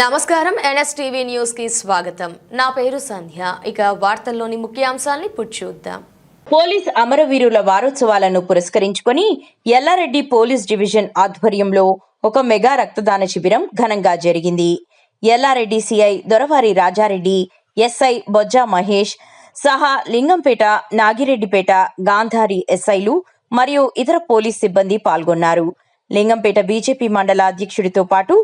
నమస్కారం. ఎన్ఎస్టీవీ న్యూస్కి స్వాగతం. నా పేరు సంధ్య. ఇక వార్తల్లోని ముఖ్యాంశాల్ని చూద్దాం. పోలీస్ అమరవీరుల వారోత్సవాలను పురస్కరించుకొని ఎల్లారెడ్డి పోలీస్ డివిజన్ ఆధ్వర్యంలో ఒక మెగా రక్తదాన శిబిరం ఘనంగా జరిగింది. ఎల్లారెడ్డి సిఐ దొరవారి రాజారెడ్డి ఎస్ఐ బొజ్జా మహేష్ సహా లింగంపేట నాగిరెడ్డిపేట గాంధారి ఎస్ఐలు మరియు ఇతర పోలీస్ సిబ్బంది పాల్గొన్నారు. లింగంపేట బీజేపీ మండల అధ్యక్షుడితో పాటు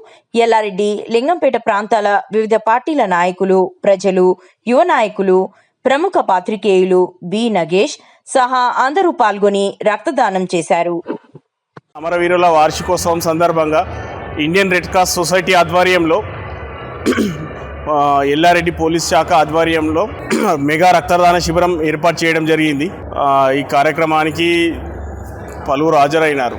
ఎల్లారెడ్డి లింగంపేట ప్రాంతాల వివిధ పార్టీల నాయకులు ప్రజలు యువ నాయకులు ప్రముఖ పాత్రికేయులు బి నగేష్ సహా అందరూ పాల్గొని రక్తదానం చేశారు. అమరవీరుల వార్షికోత్సవం సందర్భంగా ఇండియన్ రెడ్ క్రాస్ సొసైటీ ఆధ్వర్యంలో ఎల్లారెడ్డి పోలీస్ శాఖ ఆధ్వర్యంలో మెగా రక్తదాన శిబిరం ఏర్పాటు చేయడం జరిగింది. ఈ కార్యక్రమానికి పలువురు హాజరైనారు.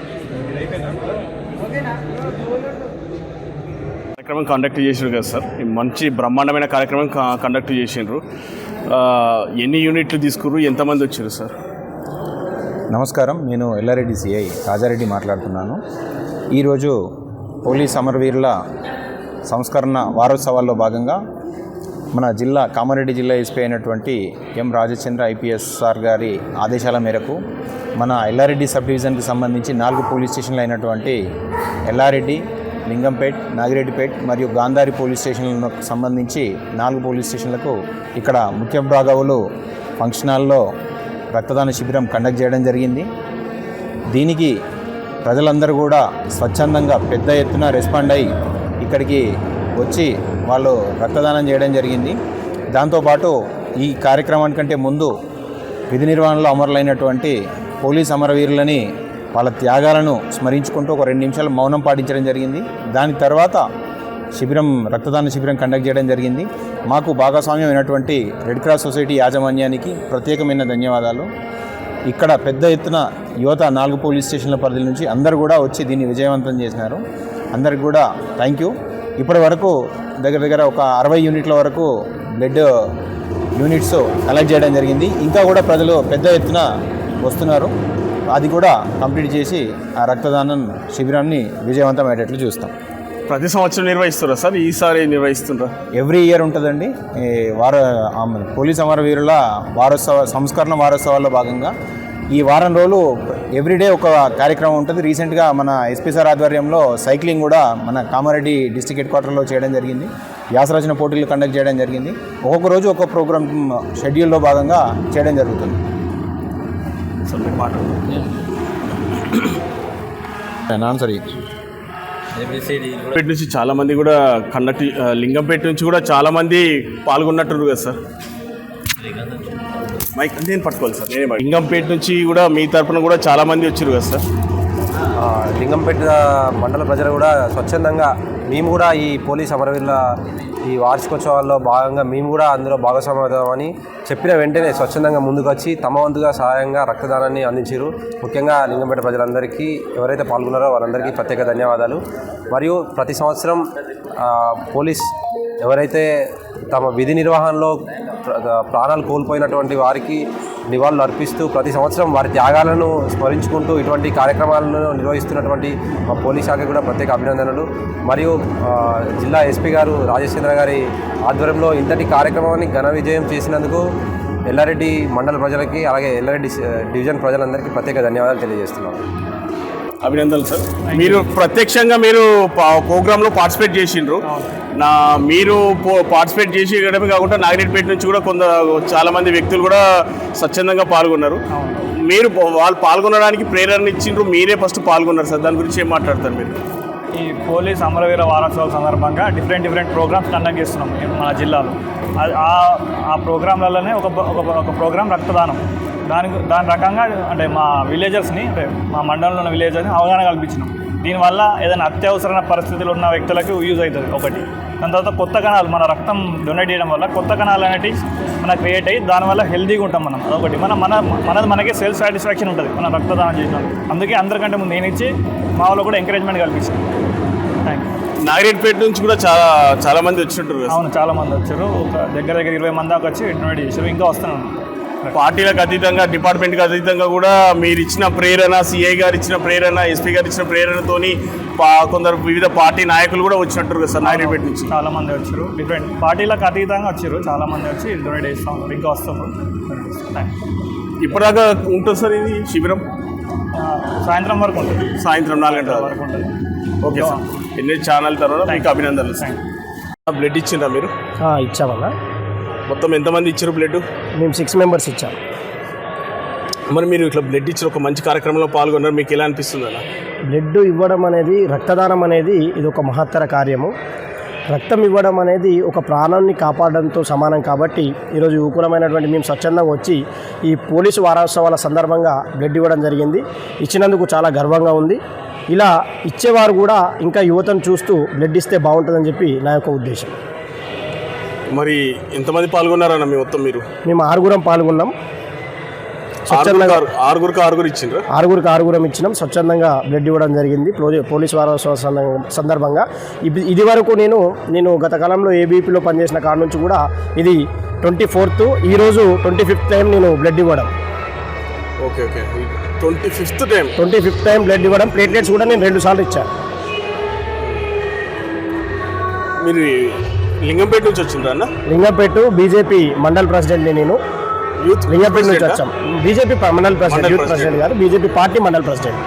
కార్యక్రమం కండక్ట్ చేసిండ్రు కదా సార్. మంచి బ్రహ్మాండమైన కార్యక్రమం కండక్ట్ చేసిండ్రు ఎన్ని యూనిట్లు తీసుకుర్రు? ఎంతమంది వచ్చారు సార్? నమస్కారం. నేను ఎల్లారెడ్డి సిఐ రాజారెడ్డి మాట్లాడుతున్నాను. ఈరోజు పోలీస్ అమరవీరుల సంస్కరణ వారోత్సవాల్లో భాగంగా మన జిల్లా కామారెడ్డి జిల్లా ఎస్పీ అయినటువంటి ఎం రాజచంద్ర ఐపీఎస్ సార్ గారి ఆదేశాల మేరకు మన ఎల్లారెడ్డి సబ్ డివిజన్కి సంబంధించి నాలుగు పోలీస్ స్టేషన్లు అయినటువంటి ఎల్లారెడ్డి లింగంపేట్ నాగిరెడ్డిపేట్ మరియు గాంధారి పోలీస్ స్టేషన్లకు సంబంధించి నాలుగు పోలీస్ స్టేషన్లకు ఇక్కడ ముఖ్య భాగవులు ఫంక్షన్ హాల్లో రక్తదాన శిబిరం కండక్ట్ చేయడం జరిగింది. దీనికి ప్రజలందరూ కూడా స్వచ్ఛందంగా పెద్ద ఎత్తున రెస్పాండ్ అయ్యి ఇక్కడికి వచ్చి వాళ్ళు రక్తదానం చేయడం జరిగింది. దాంతోపాటు ఈ కార్యక్రమానికంటే ముందు విధి నిర్వహణలో అమరులైనటువంటి పోలీస్ అమరవీరులని వాళ్ళ త్యాగాలను స్మరించుకుంటూ ఒక రెండు నిమిషాలు మౌనం పాటించడం జరిగింది. దాని తర్వాత శిబిరం రక్తదాన శిబిరం కండక్ట్ చేయడం జరిగింది. మాకు భాగస్వామ్యం అయినటువంటి రెడ్ క్రాస్ సొసైటీ యాజమాన్యానికి ప్రత్యేకమైన ధన్యవాదాలు. ఇక్కడ పెద్ద ఎత్తున యువత నాలుగు పోలీస్ స్టేషన్ల పరిధి నుంచి అందరు కూడా వచ్చి దీన్ని విజయవంతం చేసినారు. అందరికి కూడా థ్యాంక్ యూ. ఇప్పటి వరకు దగ్గర దగ్గర ఒక అరవై యూనిట్ల వరకు బ్లడ్ యూనిట్స్ కలెక్ట్ చేయడం జరిగింది. ఇంకా కూడా ప్రజలు పెద్ద ఎత్తున వస్తున్నారు. అది కూడా కంప్లీట్ చేసి ఆ రక్తదానం శిబిరాన్ని విజయవంతమయ్యేటట్లు చూస్తాం. ప్రతి సంవత్సరం నిర్వహిస్తారా సార్? ఈసారి నిర్వహిస్తుండ్రా? ఎవ్రీ ఇయర్ ఉంటుందండి. వార పోలీస్ అమరవీరుల వారోత్సవ సంస్కరణ వారోత్సవాల్లో భాగంగా ఈ వారం రోజులు ఎవ్రీడే ఒక కార్యక్రమం ఉంటుంది. రీసెంట్గా మన ఎస్పీ సార్ ఆధ్వర్యంలో సైక్లింగ్ కూడా మన కామారెడ్డి డిస్టిక్ హెడ్ క్వార్టర్లో చేయడం జరిగింది. వ్యాసరచన పోటీలు కండక్ట్ చేయడం జరిగింది. ఒక్కొక్క రోజు ఒక్కొక్క ప్రోగ్రామ్ షెడ్యూల్లో భాగంగా చేయడం జరుగుతుంది. సార్ లింగంపేట నుంచి చాలా మంది కూడా కండక్ట్ లింగంపేట నుంచి కూడా చాలా మంది పాల్గొన్నట్టు కదా సార్. మైక్ నేను పట్టుకోవాలి సార్ నేనే. లింగంపేట నుంచి కూడా మీ తరపున కూడా చాలా మంది వచ్చారు కదా సార్? ఆ, లింగంపేట మండల ప్రజలు కూడా స్వచ్ఛందంగా మేము కూడా ఈ పోలీస్ అమరవీరుల ఈ వార్షికోత్సవాల్లో భాగంగా మేము కూడా అందులో భాగస్వామ్యమవుతామని చెప్పిన వెంటనే స్వచ్ఛందంగా ముందుకొచ్చి తమ వంతుగా సహాయంగా రక్తదానాన్ని అందించారు. ముఖ్యంగా లింగంపేట ప్రజలందరికీ ఎవరైతే పాల్గొన్నారో వాళ్ళందరికీ ప్రత్యేక ధన్యవాదాలు. మరియు ప్రతి సంవత్సరం ఆ, పోలీస్ ఎవరైతే తమ విధి నిర్వహణలో ప్రాణాలు కోల్పోయినటువంటి వారికి నివాళులు అర్పిస్తూ ప్రతి సంవత్సరం వారి త్యాగాలను స్మరించుకుంటూ ఇటువంటి కార్యక్రమాలను నిర్వహిస్తున్నటువంటి మా పోలీస్ శాఖ కూడా ప్రత్యేక అభినందనలు. మరియు జిల్లా ఎస్పీ గారు రాజేశ్వర గారి ఆధ్వర్యంలో ఇంతటి కార్యక్రమాన్ని ఘన విజయం చేసినందుకు ఎల్లారెడ్డి మండల ప్రజలకి అలాగే ఎల్లారెడ్డి డివిజన్ ప్రజలందరికీ ప్రత్యేక ధన్యవాదాలు తెలియజేస్తున్నాను అభినందనలు సార్. మీరు ప్రత్యక్షంగా మీరు ప్రోగ్రాంలో పార్టిసిపేట్ చేసిండ్రు. నా మీరు పో- పార్టిసిపేట్ చేసి ఇవ్వడమే కాకుండా నాగిరెడ్డిపేట నుంచి కూడా కొంత చాలా మంది వ్యక్తులు కూడా స్వచ్ఛందంగా పాల్గొన్నారు. మీరు వాళ్ళు పాల్గొనడానికి ప్రేరణ ఇచ్చిండ్రు. మీరే ఫస్ట్ పాల్గొన్నారు సార్. దాని గురించి ఏం మాట్లాడతారు మీరు? ఈ పోలీస్ అమరవీర వారోత్సవాల సందర్భంగా డిఫరెంట్ డిఫరెంట్ ప్రోగ్రామ్స్ కండక్ట్ చేస్తున్నాం మన జిల్లాలో. ఆ ప్రోగ్రాంలలోనే ఒక ఒక ఒక ప్రోగ్రాం రక్తదానం. దాని దాని రకంగా అంటే మా విలేజర్స్ని అంటే మా మండలంలో ఉన్న విలేజర్ని అవగాహన కల్పించినాం. దీనివల్ల ఏదైనా అత్యవసరమైన పరిస్థితులు ఉన్న వ్యక్తులకు యూజ్ అవుతుంది ఒకటి. దాని తర్వాత కొత్త కణాలు మన రక్తం డొనేట్ చేయడం వల్ల కొత్త కణాలు అనేటివి మనకు క్రియేట్ అయ్యి దానివల్ల హెల్తీగా ఉంటాం మనం. అదొకటి. మన మన మనది మనకి సెల్ఫ్ సాటిస్ఫాక్షన్ ఉంటుంది. మనం రక్తదానం చేసినాం అందుకే అందరికంటే ముందు నేను ఇచ్చి మా వాళ్ళు కూడా ఎంకరేజ్మెంట్ కల్పించాను. థ్యాంక్ యూ నాగిరెడ్డిపేట నుంచి కూడా చాలా చాలా మంది వచ్చినట్టు అవును చాలా మంది వచ్చారు. ఒక దగ్గర దగ్గర ఇరవై మంది దాకా వచ్చి డొనేట్ చేశారు. ఇంకా వస్తున్నాను పార్టీలకు అతీతంగా డిపార్ట్మెంట్కి అతీతంగా కూడా మీరు ఇచ్చిన ప్రేరణ సిఐ గారు ఇచ్చిన ప్రేరణ ఎస్పీ గారు ఇచ్చిన ప్రేరణతోని పా- కొందరు వివిధ పార్టీ నాయకులు కూడా వచ్చినట్టు కదా సార్ నాగిరెడ్డిపేట నుంచి? చాలా మంది వచ్చారు. డిఫరెంట్ పార్టీలకు అతీతంగా వచ్చారు. చాలా మంది వచ్చి డొనేట్ చేస్తూ ఉన్నారు ఇంకా యూ. ఇప్పటిదాకా ఉంటుంది సార్ ఇది శిబిరం? సాయంత్రం వరకు ఉంటుంది. సాయంత్రం నాలుగు గంటల వరకు. ఉంటుంది. Okay sir. ఎన్ని ఛానల్ తర్వాత మీకు అభినందనలు సార్. బ్లడ్ ఇచ్చిండ్రా మీరు? ఆ, ఇచ్చామన్నా. మొత్తం ఎంతమంది ఇచ్చారు బ్లడ్? మేము సిక్స్ మెంబర్స్ ఇచ్చాం. మరి మీరు ఇట్లా బ్లడ్ ఇచ్చిన ఒక మంచి కార్యక్రమంలో పాల్గొన్నారు మీకు ఎలా అనిపిస్తుంది అన్న బ్లడ్ ఇవ్వడం అనేది రక్తదానం అనేది ఇది ఒక మహత్తర కార్యము. రక్తం ఇవ్వడం అనేది ఒక ప్రాణాన్ని కాపాడడంతో సమానం కాబట్టి ఈరోజు యువకులమైనటువంటి మేము స్వచ్ఛందంగా వచ్చి ఈ పోలీసు వారోత్సవాల సందర్భంగా బ్లడ్ ఇవ్వడం జరిగింది. ఇచ్చినందుకు చాలా గర్వంగా ఉంది. ఇలా ఇచ్చేవారు కూడా ఇంకా యువతను చూస్తూ బ్లడ్ ఇస్తే బాగుంటుందని చెప్పి నా యొక్క ఉద్దేశం. మరి ఎంతమంది పాల్గొన్నారన్న మీ మొత్తం మీరు? మేము ఆరుగురం పాల్గొన్నాం. స్వచ్ఛందంగా ఆరు- ఆరుగురికి ఆరుగురు ఇచ్చిండ్రా? ఆరుగురికి ఆరుగురం ఇచ్చినాం. స్వచ్ఛందంగా బ్లడ్ ఇవ్వడం జరిగింది. పోలీ- పోలీస్ వారోత్సవ సంద- సందర్భంగా. ఇది ఇది వరకు నేను నేను గత కాలంలో ఏబీపీలో పనిచేసిన కాడ నుంచి కూడా ఇది ట్వంటీ ఫోర్త్ ఈరోజు ట్వంటీ ఫిఫ్త్ టైం నేను బ్లడ్ ఇవ్వడం. Okay okay. Twenty fifth time? Twenty fifth time blood ఇవ్వడం. ప్లేట్లెట్స్ కూడా నేను రెండు సార్లు ఇచ్చాను మీరు లింగంపేట నుంచి వచ్చిండ్రా అన్న? లింగంపేట బీజేపీ మండల్ ప్రెసిడెంట్ నేను. యూత్ లింగంపేట నుంచి? వచ్చాం. BJP mandal president youth president కాదు బీజేపీ పార్టీ మండల్ ప్రెసిడెంట్.